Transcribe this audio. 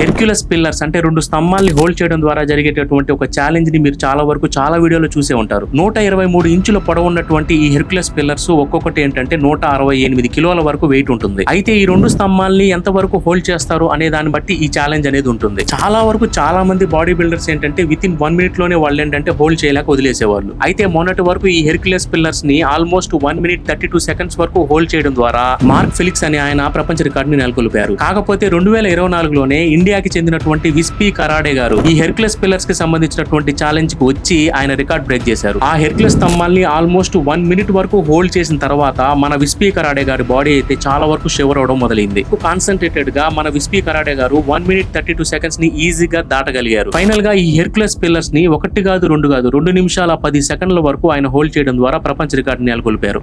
Hercules pillars అంటే రెండు స్తంభాల్ని hold చేయడం ద్వారా జరిగేటటువంటి ఒక ఛాలెంజ్ని మీరు చాలా వరకు చాలా వీడియోలో చూసే ఉంటారు. నూట ఇరవై మూడు ఇంచుల పొడవు ఉన్నటువంటి ఈ హెర్క్యులస్ పిల్లర్స్ ఒక్కొక్కటి ఏంటంటే నూట అరవై ఎనిమిది కిలోల వరకు వెయిట్ ఉంటుంది. అయితే ఈ రెండు స్తంభాల్ని ఎంత వరకు హోల్డ్ చేస్తారు అనే దాన్ని బట్టి ఈ ఛాలెంజ్ అనేది ఉంటుంది. చాలా వరకు చాలా మంది బాడీ బిల్డర్స్ ఏంటంటే విత్ ఇన్ వన్ మినిట్లోనే వాళ్ళు ఏంటంటే హోల్డ్ చేయలేక వదిలేసేవాళ్ళు. అయితే మొన్నటి వరకు ఈ Hercules పిల్లర్స్ని almost one minute thirty two seconds వరకు హోల్డ్ చేయడం ద్వారా మార్క్ ఫిలిక్స్ అనే ఆయన ప్రపంచ రికార్డుని నెలకొల్పారు. కాకపోతే రెండు వేల ఇరవై నాలుగులోనే ఇండియా ఇండియాకి చెందినటువంటి విస్పీ కరాడే గారు ఈ హెర్క్లెస్ పిల్లర్స్కి సంబంధించినటువంటి ఛాలెంజ్కు వచ్చి ఆయన రికార్డ్ బ్రేక్ చేశారు. ఆ హెర్క్లెస్ స్తంభాల్ని ఆల్మోస్ట్ వన్ మినిట్ వరకు హోల్డ్ చేసిన తర్వాత మన విస్పీ కరాడే గారి బాడీ అయితే చాలా వరకు షివర్ అవడం మొదలైంది. కాన్సన్ట్రేటెడ్గా మన విస్పీ కరాడే గారు వన్ మినిట్ థర్టీ టూ సెకండ్స్ని ఈజీగా దాటగలిగారు. ఫైనల్గా ఈ హెర్క్లెస్ పిల్లర్స్ని ఒకటి కాదు రెండు కాదు రెండు నిమిషాల పది సెకండ్ల వరకు ఆయన హోల్డ్ చేయడం ద్వారా ప్రపంచ రికార్డు నెలకొల్పారు.